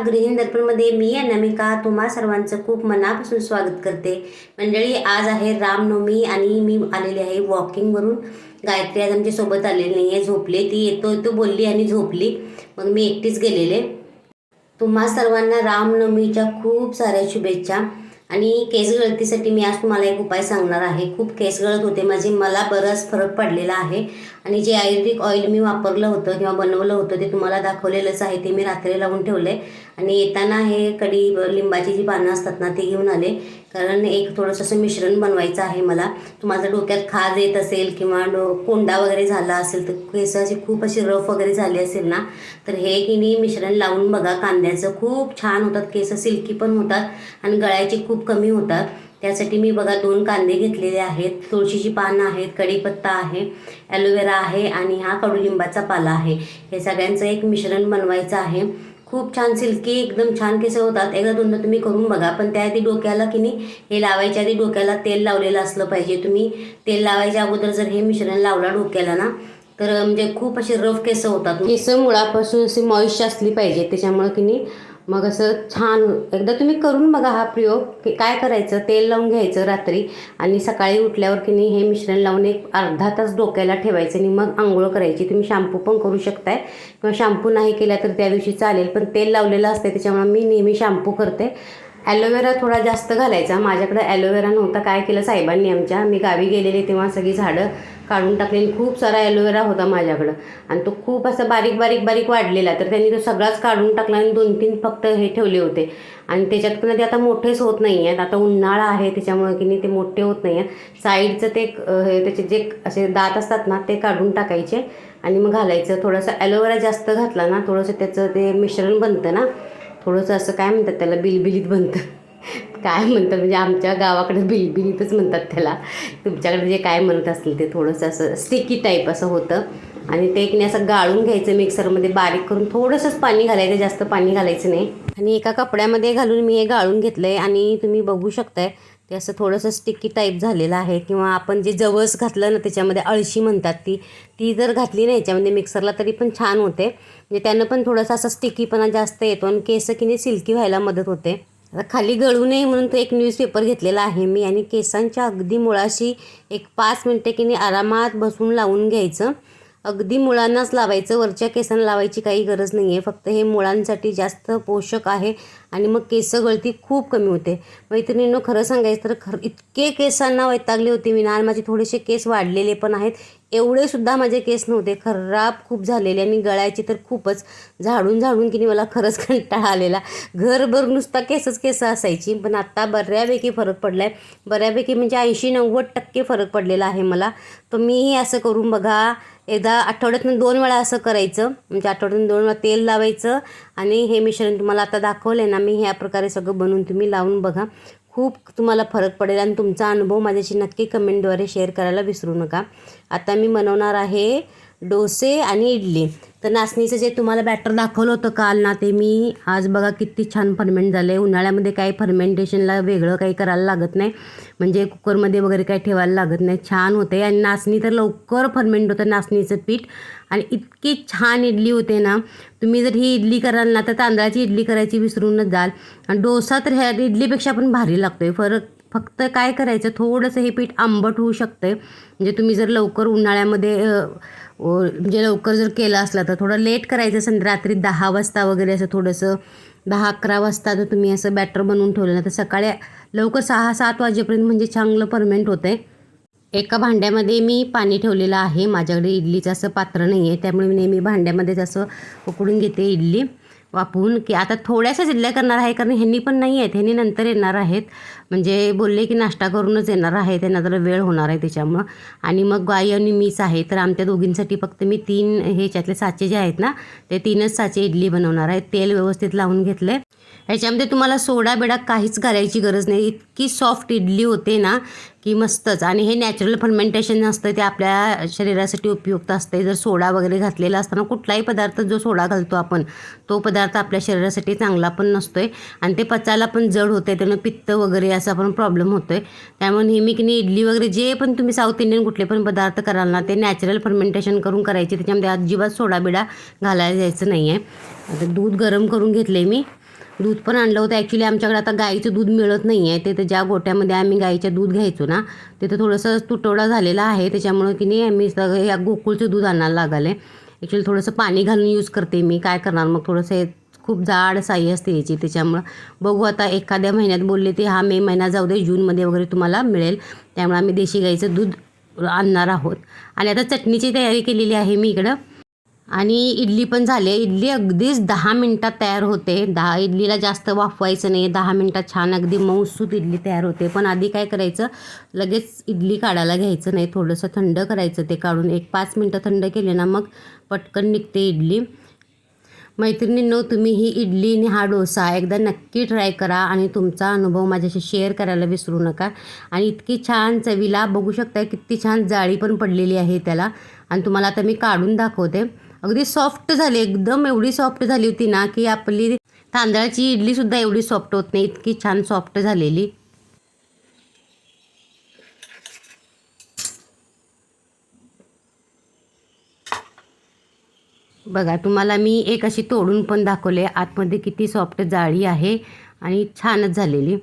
गृहिणी दर्पणमध्ये मी अनामिका तुम्हा सर्वांचं खूप मनापासून स्वागत करते. मंडळी आज आहे रामनवमी आणि मी आलेले आहे वॉकिंगवरून गायत्री आज आमच्यासोबत आलेली नाही आहे. झोपले ती येतो येतो बोलली आणि झोपली. मग मी एकटीच गेलेले. तुम्हा सर्वांना रामनवमीच्या खूप साऱ्या शुभेच्छा. आणि केस गळतीसाठी मी आज तुम्हाला एक उपाय सांगणार आहे. खूप केस गळत होते माझे मला बराच फरक पडलेला आहे. आणि जे आयुर्वेदिक ऑइल मी वापरलं होतं किंवा बनवलं होतं ते तुम्हाला दाखवलेलंच आहे ते मी रात्री लावून ठेवलं आहे आणि येताना हे कडी लिंबाची जी पानं असतात ना ते घेऊन आले. कारण एक थोडंसं असं मिश्रण बनवायचं आहे मला. तुम्हाला डोक्यात खाज येत असेल किंवा डो कोंडा वगैरे झाला असेल तर केस अशी खूप अशी रफ वगैरे झाली असेल ना तर हे की नाही मिश्रण लावून बघा कांद्याचं खूप छान होतात केस सिल्की पण होतात आणि गळ्याचे खूप कमी होतात. त्यासाठी मी बघा दोन कांदे घेतलेले आहेत. तुळशीची पानं आहेत कढीपत्ता आहे ॲलोवेरा आहे आणि हा कडुलिंबाचा पाला आहे. हे सगळ्यांचं एक मिश्रण बनवायचं आहे. खूप छान सिल्की एकदम छान केस होतात. एकदा दोनदा तुम्ही करून बघा पण त्या आधी डोक्याला की नाही हे लावायच्या आधी डोक्याला तेल लावलेलं असलं पाहिजे. तुम्ही तेल लावायच्या अगोदर जर हे मिश्रण लावला डोक्याला ना तर म्हणजे खूप असे रफ केस होतात. केस मुळापासून अशी मॉइश असली पाहिजे. त्याच्यामुळं की नाही मग असं छान एकदा तुम्ही करून बघा हा प्रयोग की काय करायचं तेल लावून घ्यायचं रात्री आणि सकाळी उठल्यावर की नाही हे मिश्रण लावून एक अर्धा तास डोक्याला ठेवायचं आणि मग आंघोळ करायची. तुम्ही शॅम्पू पण करू शकताय किंवा शॅम्पू नाही केला तर त्या दिवशी चालेल पण तेल लावलेलं असते त्याच्यामुळे मी नेहमी शॅम्पू करते. ॲलोवेरा थोडा जास्त घालायचा. माझ्याकडे ॲलोवेरा नव्हता. काय केलं? साहेबांनी आमच्या मी गावी गेलेले तेव्हा सगळी झाडं काढून टाकलेली खूप सारा ॲलोवेरा होता माझ्याकडं. आणि तो खूप असा बारीक बारीक बारीक वाढलेला. तर त्यांनी तो सगळाच काढून टाकला आणि दोन तीन फक्त हे ठेवले होते. आणि त्याच्यात पण ते आता मोठेच होत नाही आहेत आता उन्हाळा आहे त्याच्यामुळे की नाही ते मोठे होत नाही आहेत साईडचं ते हे त्याचे जे असे दात असतात ना ते काढून टाकायचे आणि मग घालायचं. थोडंसं ॲलोवेरा जास्त घातला ना थोडंसं त्याचं ते मिश्रण बनतं ना थोडंसं असं काय म्हणतात त्याला बिलबिलीत बनतं काय म्हणतात म्हणजे आमच्या गावाकडे बिलबिलीतच म्हणतात त्याला. तुमच्याकडे जे काय म्हणत असतील ते थोडंसं असं स्टिकी टाईप असं होतं. आणि ते एक असं गाळून घ्यायचं मिक्सरमध्ये बारीक करून थोडंसंच पाणी घालायचं जास्त पाणी घालायचं नाही. आणि एका कपड्यामध्ये घालून मी हे गाळून घेतलं आहे आणि तुम्ही बघू शकताय ते असं थोडंसं स्टिकी टाईप झालेलं आहे. किंवा आपण जे जवस घातलं ना त्याच्यामध्ये अळशी म्हणतात ती ती जर घातली ना याच्यामध्ये मिक्सरला तरी पण छान होते. म्हणजे त्यानं पण थोडासा असा स्टिकीपणा जास्त येतो आणि केस की नाही सिल्की व्हायला मदत होते. आता खाली गळू नये म्हणून तो एक न्यूजपेपर घेतलेला आहे मी आणि केसांच्या अगदी मुळाशी एक पाच मिनटं की नाही आरामात बसून लावून घ्यायचं. अगदी मुळांनाच लावायचं वरच्या केसांना लावायची काही गरज नाही आहे फक्त हे मुळांसाठी जास्त पोषक आहे आणि मग केस गळती खूप कमी होते. मैत्रिणींनो खरं सांगायचं तर खरं इतके केसांना वैतागले होते मी ना आणि माझे थोडेसे केस वाढलेले पण आहेत. एवढेसुद्धा माझे केस नव्हते. खराब खूप झालेले आणि गळायचे तर खूपच. झाडून झाडून की नाही मला खरंच कंटाळा आलेला. घरभर नुसता केसच केस असायची. पण आत्ता बऱ्यापैकी फरक पडला आहे बऱ्यापैकी म्हणजे ऐंशी नव्वद टक्के फरक पडलेला आहे मला. तर मीही असं करून बघा एकदा आठवड्यातून दोन वेळा असं करायचं. म्हणजे आठवड्यातून दोन वेळा तेल लावायचं आणि हे मिश्रण तुम्हाला आता दाखवलं आहे ना मी ह्या प्रकारे सगळं बनवून तुम्ही लावून बघा. खूप तुम्हाला फरक पडेल आणि तुमचा अनुभव माझ्याशी नक्की कमेंटद्वारे शेअर करायला विसरू नका. आता मी बनवणार आहे डोसे आणि इडली. तर नाचणीचं जे तुम्हाला बॅटर दाखवलं होतं काल ना ते मी आज बघा किती छान फर्मेंट झालं आहे उन्हाळ्यामध्ये काही फर्मेंटेशनला वेगळं काही करायला लागत नाही. म्हणजे कुकरमध्ये वगैरे काही ठेवायला लागत नाही. छान होते आणि नाचणी तर लवकर फर्मेंट होतं नाचणीचं पीठ. आणि इतकी छान इडली होते ना तुम्ही जर ही इडली कराल ना तर तांदळाची इडली करायची विसरूनच जाल. आणि डोसा तर ह्या इडलीपेक्षा पण भारी लागतो आहे फरक फक्त काय करायचं? थोडंसं हे पीठ आंबट होऊ शकतं आहे म्हणजे तुम्ही जर लवकर उन्हाळ्यामध्ये म्हणजे लवकर जर केलं असलं तर थोडं लेट करायचं संध्या रात्री दहा वाजता वगैरे असं थोडंसं दहा अकरा वाजता जर तुम्ही असं बॅटर बनवून ठेवलं ना तर सकाळी लवकर सहा सात वाजेपर्यंत म्हणजे चांगलं परमेंट होतं आहे एका भांड्यामध्ये मी पाणी ठेवलेलं आहे. माझ्याकडे इडलीचं असं पात्र नाही आहे त्यामुळे मी नेहमी भांड्यामध्येच असं उकडून घेते इडली. वापरून की आता थोड्याशाच इडल्या करणार आहे कारण ह्यांनी पण नाही आहेत ह्यांनी नंतर येणार आहेत. म्हणजे बोलले की नाश्ता करूनच येणार आहे त्यांना जरा वेळ होणार आहे त्याच्यामुळं. आणि मग गाई आणि मीच आहे तर आमच्या दोघींसाठी फक्त मी तीन ह्याच्यातले साचे जे आहेत ना ते तीनच साचे इडली बनवणार आहे. तेल व्यवस्थित लावून घेतलं आहे ह्याच्यामध्ये तुम्हाला सोडा बिडा काहीच घालायची गरज नाही. इतकी सॉफ्ट इडली होते ना की मस्तच. आणि हे नॅचरल फर्मेंटेशन असतं ते आपल्या शरीरासाठी उपयुक्त असते. जर सोडा वगैरे घातलेला असताना कुठलाही पदार्थ जो सोडा घालतो आपण तो पदार्थ आपल्या शरीरासाठी चांगला पण नसतोय. आणि ते पचायला पण जड होते त्यानं पित्त वगैरे असा पण प्रॉब्लेम होतोय. त्यामुळे नेहमी की नाही इडली वगैरे जे पण तुम्ही साऊथ इंडियन कुठले पण पदार्थ कराल ना ते नॅचरल फर्मेंटेशन करून करायचे. त्याच्यामध्ये अजिबात सोडा बिडा घालायला जायचं नाही आहे आता दूध गरम करून घेतले मी. दूध पण आणलं होतं. ॲक्च्युली आमच्याकडे आता गाईचं दूध मिळत नाही आहे ते तर ज्या गोट्यामध्ये आम्ही गाईचं दूध घ्यायचो ना तिथं थोडंसं तुटवडा झालेला आहे. त्याच्यामुळं की नाही आम्ही सगळं या गोकुळचं दूध आणायला लागलं. आहे ॲक्च्युली थोडंसं पाणी घालून यूज करते मी. काय करणार? मग थोडंसं हे खूप जाड साई असते याची. त्याच्यामुळं बघू आता एखाद्या महिन्यात बोलले ते हा मे महिना जाऊ दे जूनमध्ये वगैरे तुम्हाला मिळेल. त्यामुळे आम्ही देशी गाईचं दूध आणणार आहोत. आणि आता चटणीची तयारी केलेली आहे मी इकडं. आणि इडली पण झाली. आहे इडली अगदीच दहा मिनटात तयार होते. दहा इडलीला जास्त वाफवायचं नाही. दहा मिनटात छान अगदी मऊसूत इडली तयार होते. पण आधी काय करायचं? लगेच इडली काढायला घ्यायचं नाही. थोडंसं थंड करायचं ते काढून. एक पाच मिनटं थंड केले ना मग पटकन निघते इडली. मैत्रिणींनो तुम्ही ही इडली आणि हा डोसा एकदा नक्की ट्राय करा आणि तुमचा अनुभव माझ्याशी शेअर करायला विसरू नका. आणि इतकी छान चवीला बघू शकता किती छान जाळी पण पडलेली आहे त्याला. आणि तुम्हाला आता मी काढून दाखवते. अगदी सॉफ्ट झाली. एकदम एवढी सॉफ्ट झाली होती ना की आपली तांदळाची इडलीसुद्धा एवढी सॉफ्ट होत नाही. इतकी छान सॉफ्ट झालेली. बघा तुम्हाला मी एक अशी तोडून पण दाखवले. आतमध्ये किती सॉफ्ट जाळी आहे आणि छानच झालेली.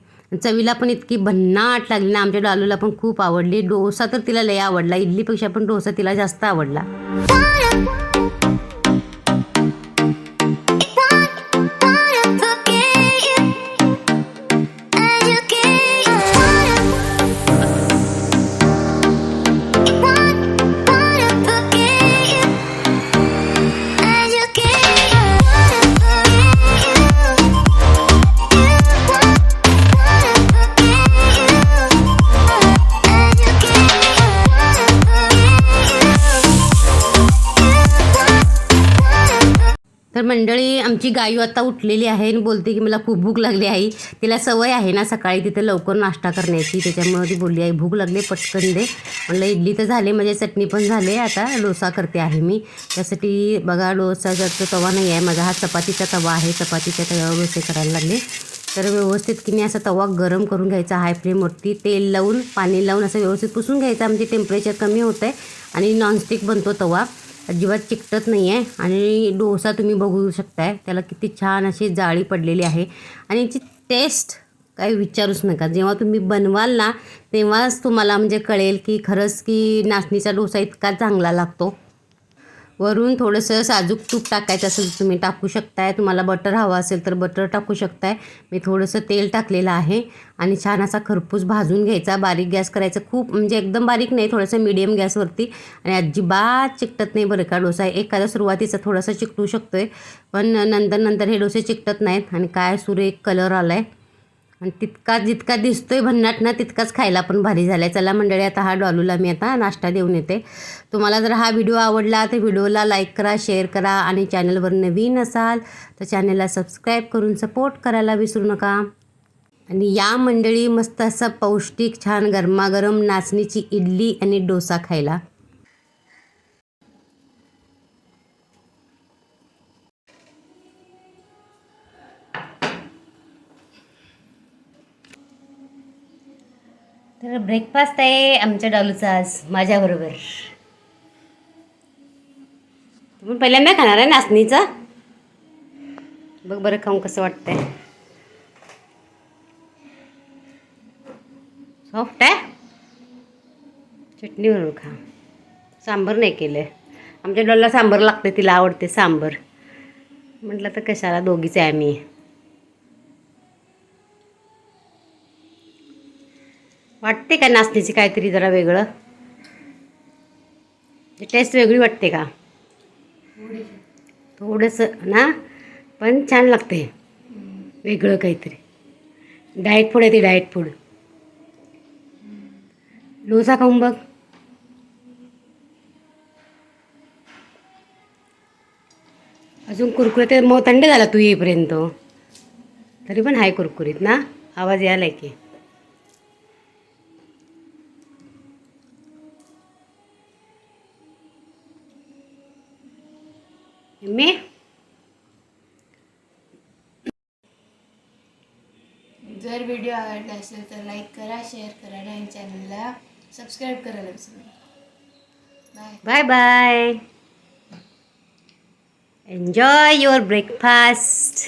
चवीला पण इतकी भन्नाट लागली ना. आमच्या डालूला पण खूप आवडली. डोसा तर तिला लय आवडला. इडलीपेक्षा पण डोसा तिला जास्त आवडला. तर मंडळी आमची गायू आता उठलेली आहे आणि बोलते की मला खूप भूक लागली आहे. तिला सवय आहे ना सकाळी तिथे लवकर नाश्ता करण्याची. त्याच्यामुळे ती बोलली आहे भूक लागली पटकन दे. म्हणलं इडली तर झाली म्हणजे चटणी पण झाली. आता डोसा करते आहे मी. त्यासाठी बघा डोसाचा तवा नाही आहे माझा हा चपातीचा तवा आहे. चपातीच्या तव्यावर डोसे करायला लागले. तर व्यवस्थित की मी असा तवा गरम करून घ्यायचा हाय फ्लेमवरती तेल लावून पाणी लावून असं व्यवस्थित पुसून घ्यायचा. म्हणजे टेम्परेचर कमी होतं आहे आणि नॉनस्टिक बनतो तवा. अजिबात चिकटत नाही आहे आणि डोसा तुम्ही बघू शकताय. त्याला किती छान अशी जाळी पडलेली आहे. आणि याची टेस्ट काही विचारूच नका. जेव्हा तुम्ही बनवाल ना तेव्हाच तुम्हाला म्हणजे कळेल की खरंच की नाचणीचा डोसा इतका चांगला लागतो. वरून थोडंसं साजूक तूप टाकायचं असेल तर तुम्ही टाकू शकताय. तुम्हाला बटर हवं असेल तर बटर टाकू शकताय. मी थोडंसं तेल टाकलेलं आहे आणि छान असा खरपूस भाजून घ्यायचा. बारीक गॅस करायचा खूप म्हणजे एकदम बारीक नाही थोडंसं मिडियम गॅसवरती आणि अजिबात चिकटत नाही बरं का डोसा. एखादा सुरुवातीचा थोडासा चिकटू शकतो आहे पण नंतर नंतर हे डोसे चिकटत नाहीत आणि काय सुरेख कलर आला आहे आणि तितका जितका दिसतोय भन्नाट ना तितकाच खायला पण भारी झाला आहे चला मंडळी आता हा डॉलूला मी आता नाश्ता देऊन येते. तुम्हाला जर हा व्हिडिओ आवडला तर व्हिडिओला लाईक करा शेअर करा आणि चॅनलवर नवीन असाल तर चॅनलला सबस्क्राईब करून सपोर्ट करायला विसरू नका. आणि या मंडळी मस्त असं पौष्टिक छान गरमागरम नाचणीची इडली आणि डोसा खायला. तर ब्रेकफास्ट आहे आमच्या डॉलूचा आज माझ्याबरोबर. तुम्ही पहिल्यांदा खाणार आहे नाचणीचा? बघ बरं खाऊन कसं वाटतंय. सॉफ्ट आहे? चटणी बरोबर खा. सांबर नाही केलं आहे आमच्या डॉलला सांबर लागते तिला आवडते सांबर. म्हटलं तर कशाला दोघीच आहे आम्ही. वाटते का नाचणीची काहीतरी जरा वेगळं? टेस्ट वेगळी वाटते का? थोडंसं ना? पण छान लागते. वेगळं काहीतरी. डाएट फूड आहे ते डाएट फूड डोसा खाऊन बघ. अजून कुरकुरीत मग थंड झाला तू येईपर्यंत. तरी पण हाय कुरकुरीत ना? आवाज यायला की. मी? जर व्हिडिओ आवडला असेल तर लाईक करा शेअर करा आणि चॅनलला सबस्क्राईब करायला विसरू bye. Bye bye. Enjoy your breakfast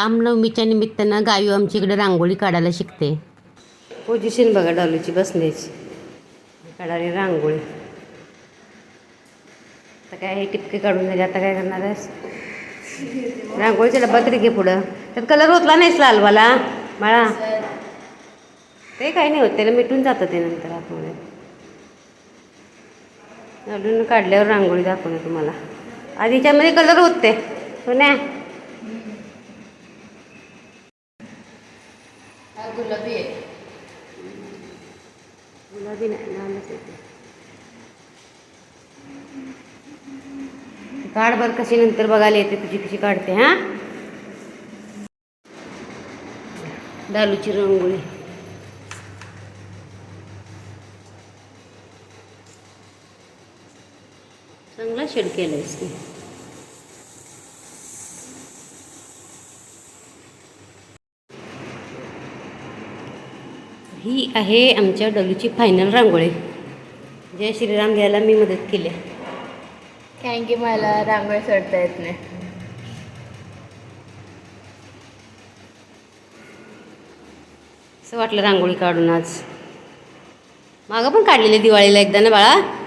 रामनवमीच्या निमित्तानं गायू आमच्या इकडे रांगोळी काढायला शिकते. पोझिशन बघा डॉलीची बसण्याची. काढाली रांगोळी. आता काय हे टिपके काढून झाले आता काय करणार आहेस? रांगोळीचा डब्बा तरी घे पुढं. त्यात कलर होतला नाहीस लालवाला. बाळा. ते काही नाही होत त्याला मिटून जातं ते नंतर आतमध्ये. अजून काढल्यावर रांगोळी दाखवणार तुम्हाला. आधीच्यामध्ये कलर होते सोन्या गुलाबी आहे. गुलाबी नाही लालच येते काढ बर कशी नंतर बघायला येते तुझी कशी काढते हां? डालूची रंगोळी. चांगला शेड केलायस की ही आहे आमच्या डलूची फायनल रांगोळी. जय श्रीराम घ्यायला मी मदत केली. कारण की मला रांगोळी सोडता येत नाही. असं वाटलं रांगोळी काढून आज. मागं पण काढलेली दिवाळीला एकदा ना बाळा?